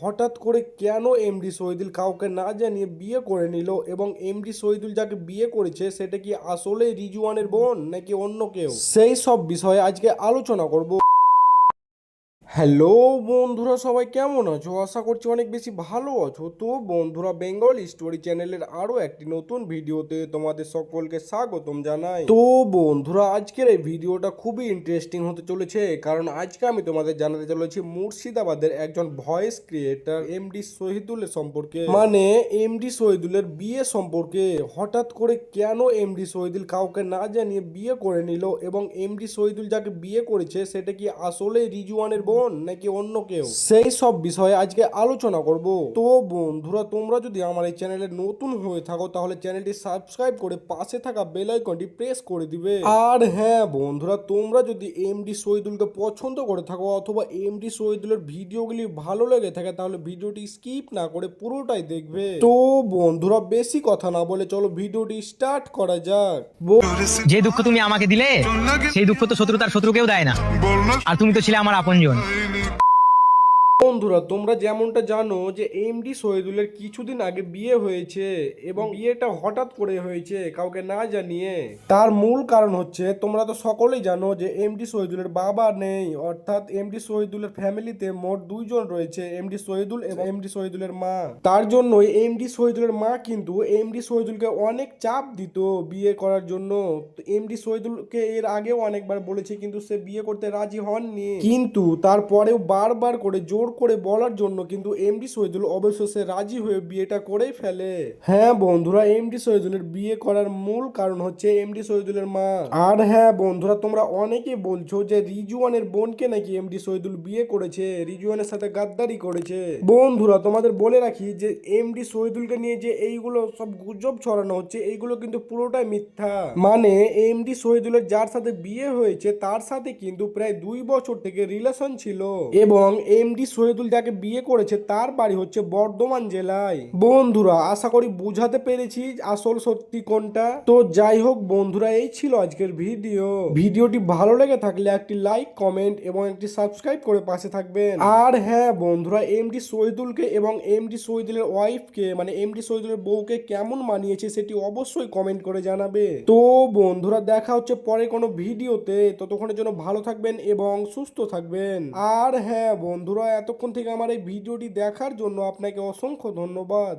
হঠাৎ করে কেন এমডি শহীদুল কাউকে না জানিয়ে বিয়ে করে নিল এবং এমডি শহীদুল যাকে বিয়ে করেছে সেটা কি আসলে রিজুয়ানের বোন নাকি অন্য কেউ? সেই সব বিষয়ে আজকে আলোচনা করব। হ্যালো বন্ধুরা, সবাই কেমন আছো? আশা করছি অনেক বেশি ভালো আছো। তো বন্ধুরা, বেঙ্গল স্টোরি চ্যানেলের আরও একটি নতুন ভিডিওতে তোমাদের সকলকে স্বাগতম জানাই। তো বন্ধুরা, আজকের এই ভিডিওটা খুবই ইন্টারেস্টিং হতে চলেছে, কারণ আজকে আমি তোমাদের জানাতে চলেছি মুর্শিদাবাদের একজন ভয়েস ক্রিয়েটার এমডি শহীদুলের সম্পর্কে। মানে এমডি শহীদুলের বিয়ে সম্পর্কে। হঠাৎ করে কেন এমডি শহীদুল কাউকে না জানিয়ে বিয়ে করে নিল এবং এমডি শহীদুল যাকে বিয়ে করেছে, সেটা কি আসলে রিজওয়ানের বোন নাকি অন্য কেউ? সেই সব বিষয়ে আজকে আলোচনা করব। তো বন্ধুরা তোমরা যদি আমার এই চ্যানেলে নতুন হয়ে থাকো তাহলে চ্যানেলটি সাবস্ক্রাইব করে পাশে থাকা বেল আইকনটি প্রেস করে দিবে। আর হ্যাঁ বন্ধুরা তোমরা যদি এমডি শহীদুলকে পছন্দ করে থাকো অথবা এমডি শহীদুলের ভিডিওগুলি ভালো লেগে থাকে তাহলে ভিডিওটি স্কিপ না করে পুরোটাই দেখবে। তো বন্ধুরা বেশি কথা না বলে চলো ভিডিওটি স্টার্ট করা যাক। যে দুঃখ তুমি আমাকে দিলে সেই দুঃখ তো শত্রু তার শত্রুকেও দেয় না। আর তুমি তো ছিলে আমার আপনজন। 为你。বন্ধুরা, তোমরা যেমনটা জানো যে এমডি শহীদুলের কিছুদিন আগে বিয়ে হয়েছে এবং বিয়েটা হঠাৎ করে হয়েছে, কাউকে না জানিয়ে। তার মূল কারণ হচ্ছে, তোমরা তো সকলেই জানো যে এমডি শহীদুলের বাবা নেই, অর্থাৎ এমডি শহীদুলের ফ্যামিলিতে মোট দুইজন রয়েছে এমডি শহীদুল এবং এমডি শহীদুলের মা। তার জন্যই এমডি শহীদুলের মা কিন্তু এমডি শহীদুলকে অনেক চাপ দিত বিয়ে করার জন্য। এমডি শহীদুলকে এর আগেও অনেকবার বলেছে, কিন্তু সে বিয়ে করতে রাজি হননি। কিন্তু তারপরেও বারবার করে জোর করে বলার জন্য কিন্তু এমডি শহীদুল অবশেষে রাজি হয়ে বিয়েটা করেই ফেলে। হ্যাঁ বন্ধুরা এমডি শহীদুলের বিয়ে করার মূল কারণ হচ্ছে এমডি শহীদুলের মা। আর হ্যাঁ বন্ধুরা তোমরা অনেকে বলছো যে রিজুয়ানের বোনকে নাকি এমডি শহীদুল বিয়ে করেছে রিজুয়ানের সাথে গাদ্দারি করেছে। বন্ধুরা তোমাদের বলে রাখি যে এমডি শহীদুলকে নিয়ে যে এইগুলো সব গুজব ছড়ানো হচ্ছে এইগুলো কিন্তু পুরোটাই মিথ্যা। মানে এমডি শহীদুলের যার সাথে বিয়ে হয়েছে তার সাথে কিন্তু প্রায় দুই বছর থেকে রিলেশন ছিল। এবং এমডি শহীদুল যাকে বিয়ে করেছে, তার বাড়ি হচ্ছে বর্ধমান জেলায়। বন্ধুরা, আশা করি বুঝাতে পেরেছি আসল সত্যি কোনটা। তো যাই হোক বন্ধুরা, এই ছিল আজকের ভিডিও। ভিডিওটি ভালো লেগে থাকলে একটি লাইক, কমেন্ট এবং একটি সাবস্ক্রাইব করে পাশে থাকবেন। আর হ্যাঁ বন্ধুরা এম এমডি শহীদুলকে এবং এমডি শহীদুলের ওয়াইফকে মানে এম এমডি শহীদুলের বউকে কেমন মানিয়েছে সেটি অবশ্যই কমেন্ট করে জানাবে। তো বন্ধুরা, দেখা হচ্ছে পরে কোনো ভিডিওতে। ততক্ষণের জন্য ভালো থাকবেন এবং সুস্থ থাকবেন। আর হ্যাঁ বন্ধুরা এতক্ষণ থেকে আমার এই ভিডিওটি দেখার জন্য আপনাকে অসংখ্য ধন্যবাদ।